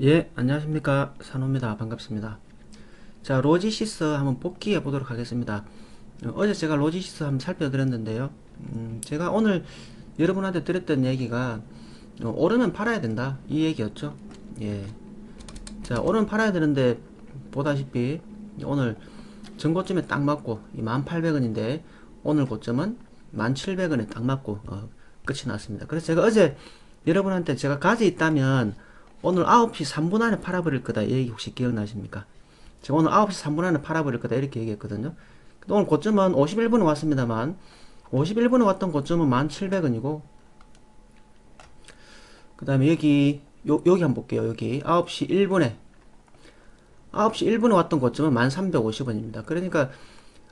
예, 안녕하십니까. 산호입니다. 반갑습니다. 자, 로지시스 한번 복귀해 보도록 하겠습니다. 어, 어제 제가 로지시스 한번 살펴드렸는데요. 음, 제가 오늘 여러분한테 드렸던 얘기가 어, 오르면 팔아야 된다. 이 얘기였죠. 예. 자, 오르면 팔아야 되는데 보다시피 오늘 전고점에 딱 맞고 18,000원인데 오늘 고점은 17,000원에 딱 맞고 어, 끝이 났습니다. 그래서 제가 어제 여러분한테 제가 가지 있다면 오늘 9시 3분 안에 팔아버릴 거다. 이 얘기 혹시 기억나십니까? 제가 오늘 9시 3분 안에 팔아버릴 거다. 이렇게 얘기했거든요. 오늘 고점은 51분에 왔습니다만, 51분에 왔던 고점은 1700원이고, 그 다음에 여기, 요, 여기 한번 볼게요. 여기 9시 1분에, 9시 1분에 왔던 고점은 1350원입니다. 그러니까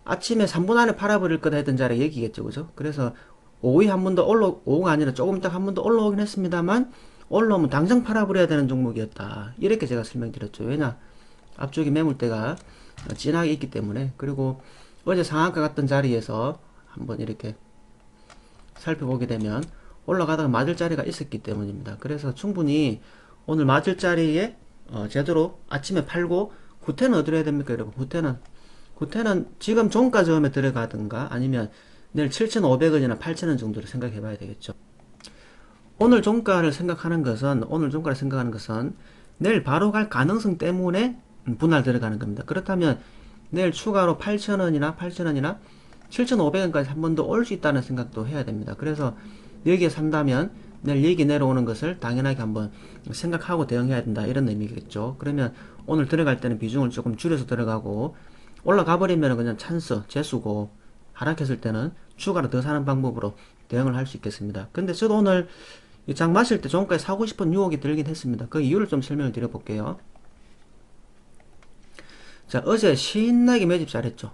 아침에 3분 안에 팔아버릴 거다 했던 자리 얘기겠죠. 그죠? 그래서 오후에 한 번 더 올라, 오후가 아니라 조금 이따 한번 더 올라오긴 했습니다만, 올라오면 당장 팔아버려야 되는 종목이었다. 이렇게 제가 설명드렸죠. 왜냐? 앞쪽에 매물대가 진하게 있기 때문에. 그리고 어제 상한가 갔던 자리에서 한번 이렇게 살펴보게 되면 올라가다가 맞을 자리가 있었기 때문입니다. 그래서 충분히 오늘 맞을 자리에 어, 제대로 아침에 팔고 구태는 어디로 해야 됩니까 여러분? 구태는 구태는 지금 종가 저음에 들어가든가 아니면 내일 7,500원이나 8,000원 정도로 생각해 봐야 되겠죠. 오늘 종가를 생각하는 것은 오늘 종가를 생각하는 것은 내일 바로 갈 가능성 때문에 분할 들어가는 겁니다. 그렇다면 내일 추가로 8,000원이나 8,000원이나 7,500원까지 한 번 더 올 수 있다는 생각도 해야 됩니다. 그래서 여기에 산다면 내일 얘기 내려오는 것을 당연하게 한번 생각하고 대응해야 된다 이런 의미겠죠. 그러면 오늘 들어갈 때는 비중을 조금 줄여서 들어가고 올라가 버리면 그냥 찬스 재수고 하락했을 때는 추가로 더 사는 방법으로 대응을 할 수 있겠습니다. 근데 저도 오늘 장 마실 때 종가에 사고 싶은 유혹이 들긴 했습니다. 그 이유를 좀 설명을 드려볼게요. 자, 어제 신나게 매집 잘했죠.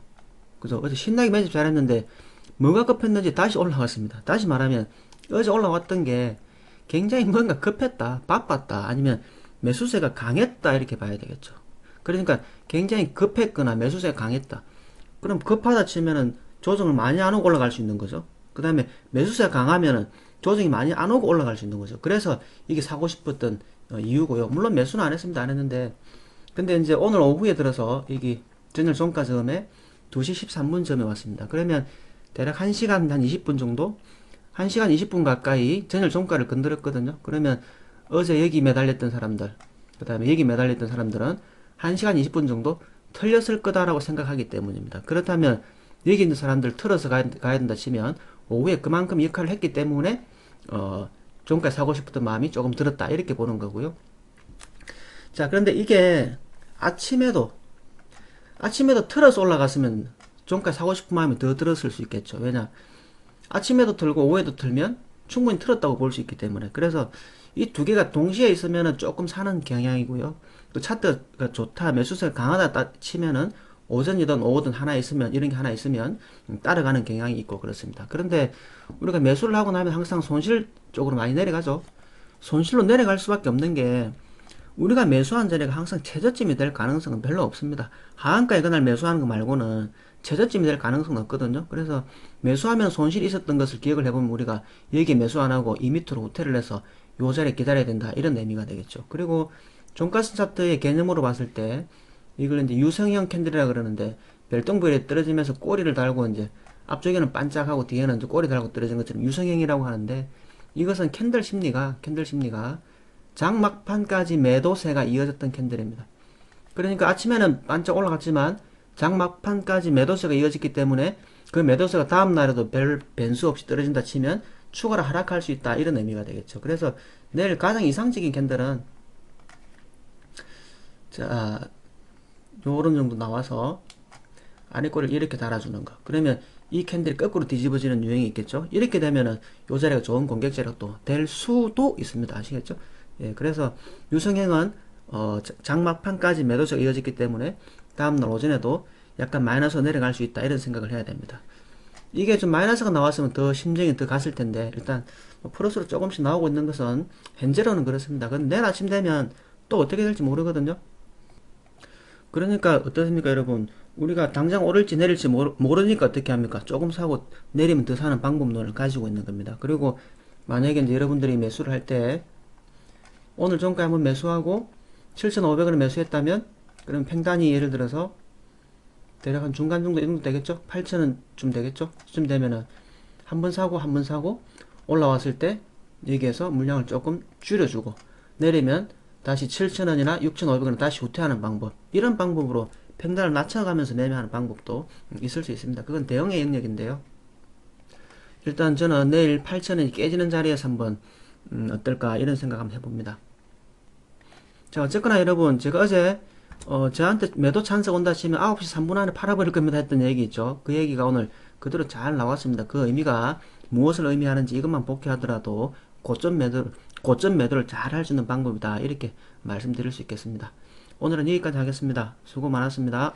그죠? 어제 신나게 매집 잘했는데, 뭐가 급했는지 다시 올라왔습니다. 다시 말하면, 어제 올라왔던 게 굉장히 뭔가 급했다, 바빴다, 아니면 매수세가 강했다, 이렇게 봐야 되겠죠. 그러니까 굉장히 급했거나 매수세가 강했다. 그럼 급하다 치면은 조정을 많이 안 하고 올라갈 수 있는 거죠. 그 다음에 매수세가 강하면은 조정이 많이 안 오고 올라갈 수 있는 거죠. 그래서 이게 사고 싶었던 어, 이유고요. 물론 매수는 안 했습니다. 안 했는데. 근데 이제 오늘 오후에 들어서 이게 전일 종가 점에 2시 13분 점에 왔습니다. 그러면 대략 1시간 한 20분 정도? 1시간 20분 가까이 전일 종가를 건드렸거든요. 그러면 어제 여기 매달렸던 사람들, 그 다음에 여기 매달렸던 사람들은 1시간 20분 정도 털렸을 거다라고 생각하기 때문입니다. 그렇다면 여기 있는 사람들 틀어서 가야, 가야 된다 치면 오후에 그만큼 역할을 했기 때문에 어, 종가 사고 싶었던 마음이 조금 들었다 이렇게 보는 거고요. 자 그런데 이게 아침에도 아침에도 틀어서 올라갔으면 종가 사고 싶은 마음이 더 들었을 수 있겠죠. 왜냐 아침에도 틀고 오후에도 틀면 충분히 틀었다고 볼 수 있기 때문에 그래서 이 두 개가 동시에 있으면 조금 사는 경향이고요. 또 차트가 좋다 매수세가 강하다 치면은 오전이든 오후든 하나 있으면 이런 게 하나 있으면 따라가는 경향이 있고 그렇습니다. 그런데 우리가 매수를 하고 나면 항상 손실 쪽으로 많이 내려가죠. 손실로 내려갈 수밖에 없는 게 우리가 매수한 자리가 항상 최저점이 될 가능성은 별로 없습니다. 하한가에 그날 매수하는 거 말고는 최저점이 될 가능성은 없거든요. 그래서 매수하면 손실이 있었던 것을 기억을 해보면 우리가 여기에 매수 안 하고 2m로 호텔을 해서 요 자리에 기다려야 된다 이런 의미가 되겠죠. 그리고 종가스 차트의 개념으로 봤을 때 이걸 이제 유성형 캔들이라 그러는데 별똥별에 떨어지면서 꼬리를 달고 이제 앞쪽에는 반짝하고 뒤에는 이제 꼬리 달고 떨어진 것처럼 유성형이라고 하는데 이것은 캔들 심리가 캔들 심리가 장막판까지 매도세가 이어졌던 캔들입니다. 그러니까 아침에는 반짝 올라갔지만 장막판까지 매도세가 이어졌기 때문에 그 매도세가 다음 날에도 별 변수 없이 떨어진다 치면 추가로 하락할 수 있다 이런 의미가 되겠죠. 그래서 내일 가장 이상적인 캔들은 자 요런 정도 나와서 아래 꼬리를 이렇게 달아주는 거. 그러면 이 캔들이 거꾸로 뒤집어지는 유형이 있겠죠. 이렇게 되면은 요 자리가 좋은 공격 자리가 또 될 수도 있습니다. 아시겠죠? 예, 그래서 유성행은 어, 장막판까지 매도세가 이어졌기 때문에 다음날 오전에도 약간 마이너스로 내려갈 수 있다 이런 생각을 해야 됩니다. 이게 좀 마이너스가 나왔으면 더 심정이 더 갔을 텐데 일단 뭐 플러스로 조금씩 나오고 있는 것은 현재로는 그렇습니다. 근데 내일 아침 되면 또 어떻게 될지 모르거든요. 그러니까 어떻습니까 여러분 우리가 당장 오를지 내릴지 모르 니까 어떻게 합니까 조금 사고 내리면 더 사는 방법론을 가지고 있는 겁니다 그리고 만약에 이제 여러분들이 매수를 할 때 오늘 종가 한번 매수하고 7,500원에 매수했다면 그럼 팽단이 예를 들어서 대략 한 중간 정도 이 정도 되겠죠? 8,000원쯤 되겠죠? 쯤 되면은 한 번 사고 한 번 사고 올라왔을 때 여기에서 물량을 조금 줄여주고 내리면 다시 7,000원이나 6,500원 다시 후퇴하는 방법 이런 방법으로 팽단을 낮춰가면서 매매하는 방법도 있을 수 있습니다. 그건 대형의 영역인데요. 일단 저는 내일 8,000원이 깨지는 자리에서 한번 음, 어떨까 이런 생각 한번 해봅니다. 자 어쨌거나 여러분 제가 어제 어, 저한테 매도 찬스 온다 치면 9시 3분 안에 팔아버릴 겁니다 했던 얘기 있죠. 그 얘기가 오늘 그대로 잘 나왔습니다. 그 의미가 무엇을 의미하는지 이것만 복귀하더라도 고점 매도, 고점 매도를 잘 할 수 있는 방법이다. 이렇게 말씀드릴 수 있겠습니다. 오늘은 여기까지 하겠습니다. 수고 많았습니다.